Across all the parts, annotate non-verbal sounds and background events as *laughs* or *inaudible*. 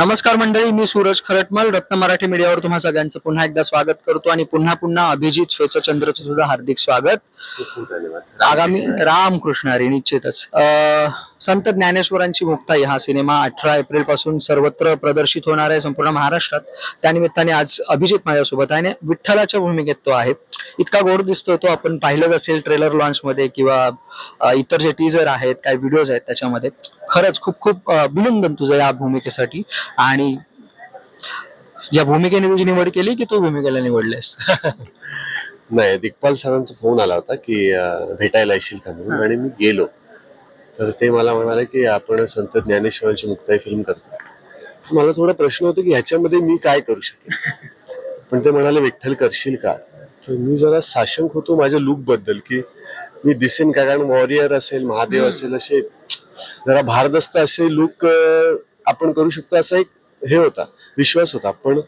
नमस्कार मंडळी मी सूरज खरटमल रत्न मराठी मीडियावर तुम्हा सगळ्यांचं पुन्हा एकदा स्वागत करतो आणि पुन्हा पुन्हा अभिजित श्वेतचंद्रचं सुद्धा हार्दिक स्वागत. आगामी रामकृष्ण हरी निश्चितच. संत ज्ञानेश्वरांची मुक्ताई हा सिनेमा अठरा एप्रिलपासून सर्वत्र प्रदर्शित होणार आहे संपूर्ण महाराष्ट्रात. त्यानिमित्ताने आज अभिजित माझ्यासोबत आहे आणि विठ्ठलाच्या भूमिकेत तो आहे. इतका गोड दिसतो तो. आपण पाहिलंच असेल ट्रेलर लॉन्च मध्ये किंवा इतर जे टीजर आहेत काही व्हिडिओज आहेत त्याच्यामध्ये. खरंच खूप खूप अभिनंदन तुझं या भूमिकेसाठी. आणि या भूमिकेने तुझी निवड केली की तू भूमिकेला निवडलेस? *laughs* नाही दिग्पाल सरांचा फोन आला होता की अं, भेटायला येशील का म्हणून आणि मी गेलो. तर ते मला म्हणाले की आपण संत ज्ञानेश्वरांची मुक्ताई फिल्म करतो. तर मला थोडा प्रश्न होता की ह्याच्यामध्ये मी काय करू शकेन? *laughs* पण ते म्हणाले विठ्ठल करशील का? तर मी जरा साशंक होतो माझ्या लुकबद्दल की मी दिसेन का? कारण वॉरियर असेल महादेव असेल असे जरा भारदस्त असे लुक आपण करू शकतो असा एक हे होता. विश्वास होता. पण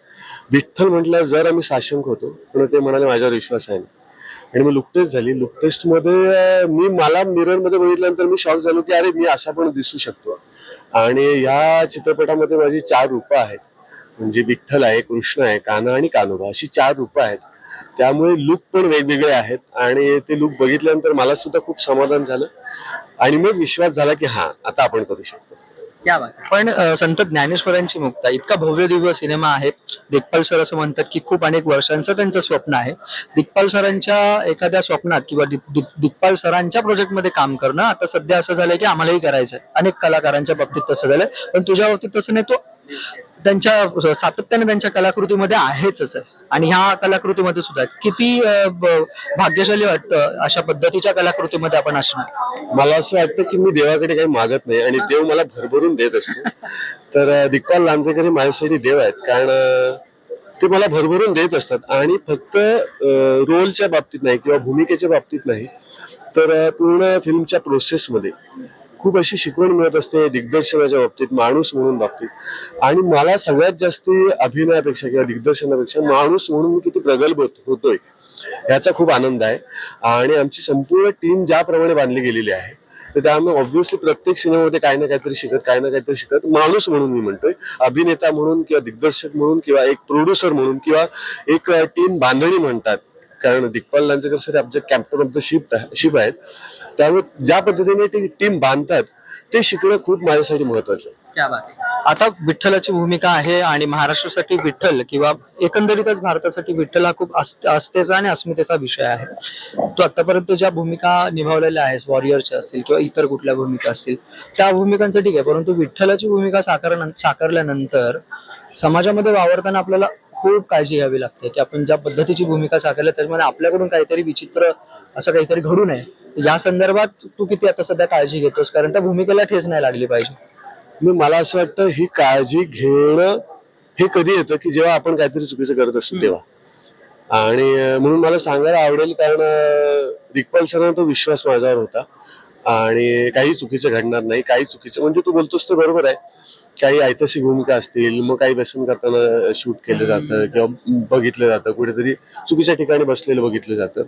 विठ्ठल म्हटल्यावर जर आम्ही साशंक होतो पण ते म्हणाले माझ्यावर विश्वास आहे. आणि मग लुक टेस्ट झाली. लुक टेस्टमध्ये मी मला मिररमध्ये बघितल्यानंतर मी शॉक झालो की अरे मी असा पण दिसू शकतो. आणि या चित्रपटामध्ये माझी चार रूपं आहेत. म्हणजे विठ्ठल आहे कृष्ण आहे काना आणि कानोबा अशी चार रूपं आहेत. त्यामुळे लुक पण वेगवेगळे आहेत. आणि ते लुक बघितल्यानंतर मला सुद्धा खूप समाधान झालं. आणि मग विश्वास झाला की हा आता आपण करू शकतो. पण अ, संत ज्ञानेश्वरांची मुक्ता इतका भव्य दिव्य सिनेमा आहे. दिग्पाल सर असं म्हणतात की खूप अनेक वर्षांचं त्यांचं स्वप्न आहे. दिग्पाल सरांच्या एखाद्या स्वप्नात किंवा दिग- दिग- दिग्पाल सरांच्या प्रोजेक्टमध्ये काम करणं आता सध्या असं झालंय की आम्हालाही करायचंय. अनेक कलाकारांच्या बाबतीत तसं झालंय. पण तुझ्या बाबतीत तसं नाही तो त्यांच्या सातत्याने त्यांच्या कलाकृतीमध्ये आहेच आणि ह्या कलाकृतीमध्ये सुद्धा किती भाग्यशाली वाटतं अशा पद्धतीच्या कलाकृतीमध्ये आपण असणार? मला असं वाटतं की मी देवाकडे काही मागत नाही आणि देव मला भरभरून देत असतो. तर दिग्पाल लांजेकर हे माझ्यासाठी देव आहेत. कारण ते मला भरभरून देत असतात. आणि फक्त रोलच्या बाबतीत नाही किंवा भूमिकेच्या बाबतीत नाही. तर पूर्ण फिल्मच्या प्रोसेसमध्ये खूप अशी शिकवण मिळत असते दिग्दर्शनाच्या बाबतीत माणूस म्हणून बाबतीत. आणि मला सगळ्यात जास्त अभिनयापेक्षा किंवा दिग्दर्शनापेक्षा माणूस म्हणून मी किती प्रगल्भ होत- होतोय याचा खूप आनंद आहे. आणि आमची संपूर्ण टीम ज्याप्रमाणे बांधली गेलेली आहे तर त्यामुळे ऑब्व्हियसली प्रत्येक सिनेमामध्ये काही ना काहीतरी शिकत काही ना काहीतरी शिकत माणूस म्हणून मी म्हणतोय. अभिनेता म्हणून किंवा दिग्दर्शक म्हणून किंवा एक प्रोड्युसर म्हणून किंवा एक टीम बांधणी म्हणतात. कारण दिग्पाल लांजेकर सर आमचे captain of the ship ship आहेत. त्यामुळे ज्या पद्धतीने ती टीम बांधतात ते शिकणं खूप माझ्यासाठी महत्वाचं आहे. आता विठ्ठलाची भूमिका आहे आणि महाराष्ट्रासाठी विठ्ठल किंवा एकंदरीतच भारतासाठी विठ्ठल हा खूप अस- अस्तेचा आणि अस्मितेचा विषय आहे. तू आतापर्यंत ज्या भूमिका निभावलेल्या आहेस वॉरियरच्या असतील किंवा इतर कुठल्या भूमिका असतील त्या भूमिकांचं ठीक आहे. परंतु विठ्ठलाची भूमिका साकार साकारल्यानंतर समाजामध्ये वावरताना आपल्याला खूप काळजी घ्यावी लागते की आपण ज्या पद्धतीची भूमिका साकारल्या त्याच्यामध्ये आपल्याकडून काहीतरी विचित्र असं काहीतरी घडू नये. या संदर्भात तू किती आता सध्या काळजी घेतोस? कारण त्या भूमिकेला ठेच नाही लागली पाहिजे. मी मला असं वाटतं ही काळजी घेणं हे कधी येतं की जेव्हा आपण काहीतरी चुकीचं करत असतो तेव्हा. आणि म्हणून मला सांगायला आवडेल कारण दिग्पाल सरांना तो विश्वास माझ्यावर होता. आणि काही चुकीचं घडणार नाही काही चुकीचं म्हणजे तू बोलतोस ते बरोबर आहे. काही ऐतिहासिक भूमिका असतील मग काही व्यसन करताना शूट केलं जातं किंवा बघितलं जातं कुठेतरी चुकीच्या ठिकाणी बसलेलं बघितलं जातं.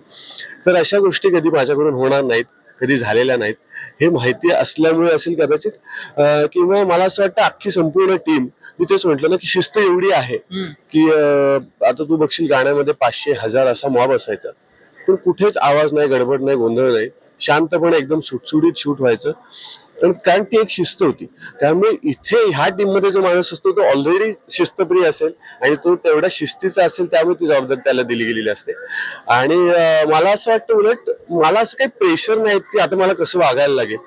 तर अशा गोष्टी कधी माझ्याकडून होणार नाहीत कधी झालेल्या नाहीत हे माहिती असल्यामुळे असेल कदाचित किंवा मला असं वाटतं अख्खी संपूर्ण टीम मी तेच म्हटलं ना की शिस्त एवढी आहे की आता तू बघशील गाण्यामध्ये पाचशे हजार असा मॉब असायचा. पण कुठेच आवाज नाही गडबड नाही गोंधळ नाही शांतपणे एकदम सुटसुटीत शूट व्हायचं. कारण कारण ती एक शिस्त होती. त्यामुळे इथे ह्या टीममध्ये जो माणूस असतो तो ऑलरेडी शिस्तप्रिय असेल आणि तो तेवढ्या शिस्तीचा असेल त्यामुळे ती जबाबदारी त्याला दिली गेलेली असते. आणि मला असं वाटतं उलट मला असं काही प्रेशर नाही की आता मला कसं वागायला लागेल.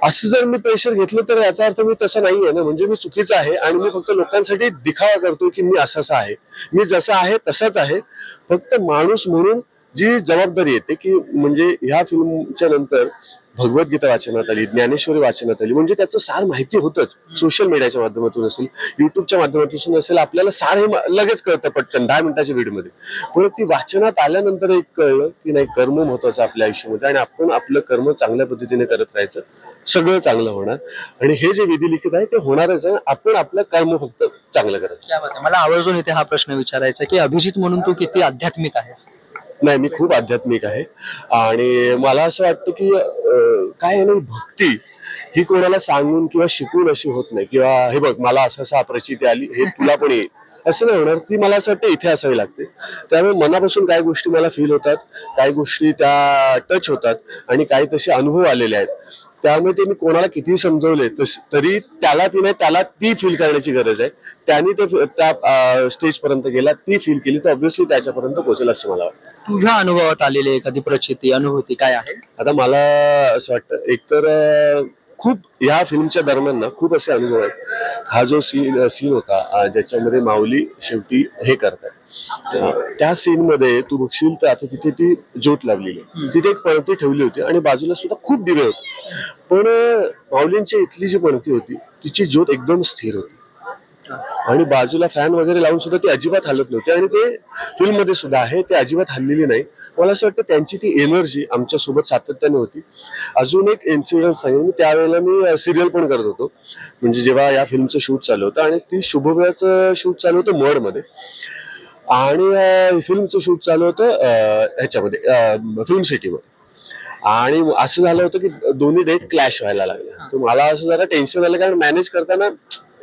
असं जर मी प्रेशर घेतलं तर याचा अर्थ मी तसं नाहीये ना. म्हणजे मी चुकीचा आहे आणि मी फक्त लोकांसाठी दिखावा करतो की मी असाच आहे. मी जसं आहे तसाच आहे. फक्त माणूस म्हणून जी जबाबदारी येते की म्हणजे ह्या फिल्मच्या नंतर भगवद्गीता वाचनात आली ज्ञानेश्वरी वाचनात आली म्हणजे त्याचं सार माहिती होतच. सोशल मीडियाच्या माध्यमातून असेल युट्यूबच्या माध्यमातून असेल आपल्याला सार हे लगेच कळतं पटकन दहा मिनिटाच्या व्हिडिओमध्ये पण ती वाचनात आल्यानंतर एक कळलं की नाही कर्म महत्वाचं आपल्या आयुष्यामध्ये आणि आपण आपलं कर्म चांगल्या पद्धतीने करत राहायचं सगळं चांगलं होणार. आणि हे जे विधी लिखित आहे ते होणारच आहे आपण आपलं कर्म फक्त चांगलं करत आहे. मला आवर्जून इथे हा प्रश्न विचारायचा की अभिजित म्हणून तू किती आध्यात्मिक आहेस? नाही मी खूप आध्यात्मिक आहे. आणि मला असं वाटतं की काय आहे ना भक्ती ही कोणाला सांगून किंवा शिकून अशी होत नाही. किंवा हे बघ मला असं असं प्रचिती आली हे तुला पण येईल. असं नाही होणार. ती मला असं वाटतं इथे असावी लागते. त्यामुळे मनापासून काही गोष्टी मला फील होतात काही गोष्टी त्या टच होतात आणि काही तसे अनुभव आलेले आहेत. त्यामुळे ते मी कोणाला किती समजवले तरी त्याला ती नाही त्याला ती फील करण्याची गरज आहे. त्यांनी ते त्या स्टेज पर्यंत गेला ती फील केली तर ऑब्व्हियसली त्याच्यापर्यंत पोहोचेल असं मला वाटतं. तुझ्या अनुभवात आलेली एखादी प्रचिती अनुभूती काय आहे? आता मला असं वाटतं एकतर खूप या फिल्मच्या दरम्यान ना खूप असे अनुभव आहेत. हा जो सीन सीन होता ज्याच्यामध्ये माऊली शेवटी हे करतात त्या सीन मध्ये तू बघशील तर आता तिथे ती ज्योत लावलेली आहे. तिथे एक पणती ठेवली होती आणि बाजूला सुद्धा खूप दिवे होते. पण माऊलींच्या इथली जी पणती होती तिची ज्योत एकदम स्थिर होती. आणि बाजूला फॅन वगैरे लावून सुद्धा ती अजिबात हलत नव्हती. आणि ते फिल्ममध्ये सुद्धा आहे ते अजिबात हल्लेली नाही. मला असं वाटतं त्यांची ती एनर्जी आमच्यासोबत सातत्याने होती. अजून एक इन्सिडेंट सांगेन मी त्यावेळेला मी सिरियल पण करत होतो. म्हणजे जेव्हा या फिल्मचं शूट चालू होतं आणि ती शुभवेळाचं शूट चालू होतं मडमध्ये. आणि फिल्मचं शूट चालू होतं ह्याच्यामध्ये फिल्म सिटीमध्ये आणि असं झालं होतं की दोन्ही डेट क्लॅश व्हायला लागल्या. तर मला असं जरा टेन्शन आलं कारण मॅनेज करताना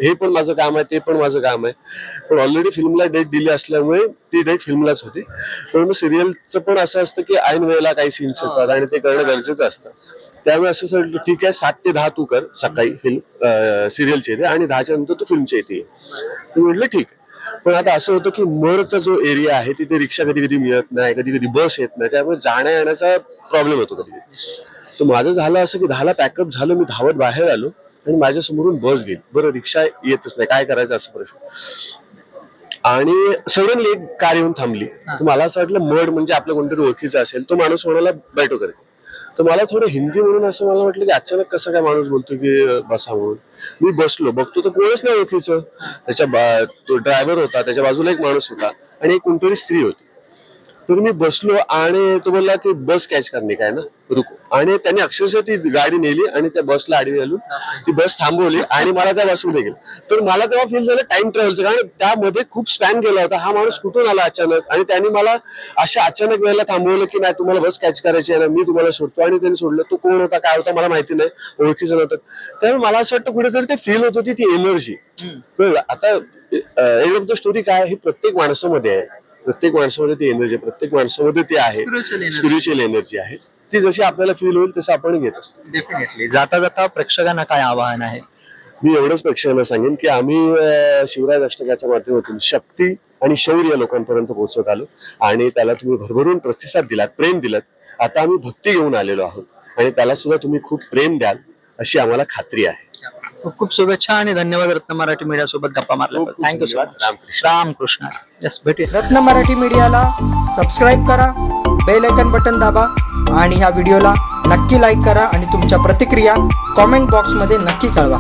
हे पण माझं काम आहे ते पण माझं काम आहे. पण ऑलरेडी फिल्मला डेट दिली असल्यामुळे ती डेट फिल्मलाच होती. पण मग सिरियलचं पण असं असतं की ऐन वेळेला काही सीन्स असतात आणि ते करणं गरजेचं असतं. त्यामुळे असं सांगितलं ठीक आहे सात ते दहा तू कर सकाळी फिल्म सिरियलचे येते आणि दहाच्या नंतर तू फिल्मच्या येते. तर म्हटलं ठीक पण आता असं होतं की मरचा जो एरिया आहे तिथे रिक्षा कधी कधी मिळत नाही कधी कधी बस येत नाही त्यामुळे जाण्या येण्याचा प्रॉब्लेम होतो कधी कधी तर माझं झालं असं की दहाला पॅकअप झालं मी धावत बाहेर आलो. आणि माझ्या समोरून बस गेली बरं रिक्षा येतच नाही. काय करायचं असं प्रश्न? आणि सडनली एक कार येऊन थांबली. तर मला असं वाटलं मड म्हणजे आपलं कोणतरी ओळखीचा असेल तो माणूस म्हणाला बैठो करेल. तर मला थोडं हिंदी म्हणून असं मला वाटलं की अचानक कसं काय माणूस बोलतो की बसा म्हणून. मी बसलो. बघतो तर कोणच नाही ओळखीचं. त्याच्या तो ड्रायव्हर होता. त्याच्या बाजूला एक माणूस होता. आणि एक कोणतरी स्त्री होती. तर मी बसलो आणि तो बोलला की बस कॅच करणे काय ना? रुको. आणि त्यांनी अक्षरशः ती गाडी नेली आणि त्या बसला आडवी घालून ती बस थांबवली आणि मला त्या बसमध्ये गेली. तर मला तेव्हा फील झालं टाइम ट्रॅव्हलचं कारण त्यामध्ये खूप स्पॅन गेला होता. हा माणूस कुठून आला अचानक? आणि त्यांनी मला अशा अचानक वेळेला थांबवलं की नाही तुम्हाला बस कॅच करायची आहे ना मी तुम्हाला सोडतो. आणि त्यांनी सोडलं. तो कोण होता काय होता मला माहिती नाही. ओळखीचं नव्हतं. त्यामुळे मला असं वाटतं कुठेतरी ते फील होत होती ती एनर्जी आता एंड ऑफ द स्टोरी काय? ही प्रत्येक माणसामध्ये आहे. प्रत्येक माणसामध्ये ती एनर्जी आहे. प्रत्येक माणसामध्ये ती आहे. स्पिरिच्युअल एनर्जी आहे. ती जशी आपल्याला फील होईल तसं आपण घेत असतो. डेफिनेटली जाता जाता प्रेक्षकांना काय आवाहन आहे? मी एवढंच प्रेक्षकांना सांगेन की आम्ही शिवराज अष्टकाच्या माध्यमातून शक्ती आणि शौर्य लोकांपर्यंत पोहोचत आलो. आणि त्याला तुम्ही भरभरून प्रतिसाद दिलात प्रेम दिलात. आता आम्ही भक्ती घेऊन आलेलो आहोत. आणि त्याला सुद्धा तुम्ही खूप प्रेम द्याल अशी आम्हाला खात्री आहे. खूप खूप शुभेच्छा आणि धन्यवाद रत्न मराठी मीडिया सोबत गप्पा खूप thank you so. Much Ramkrishna. Yes भेटूया. रत्न मराठी मीडियाला सबस्क्राईब करा बेल आयकन बटन दाबा आणि ह्या व्हिडिओला नक्की लाईक करा आणि तुमच्या प्रतिक्रिया कॉमेंट बॉक्समध्ये नक्की कळवा.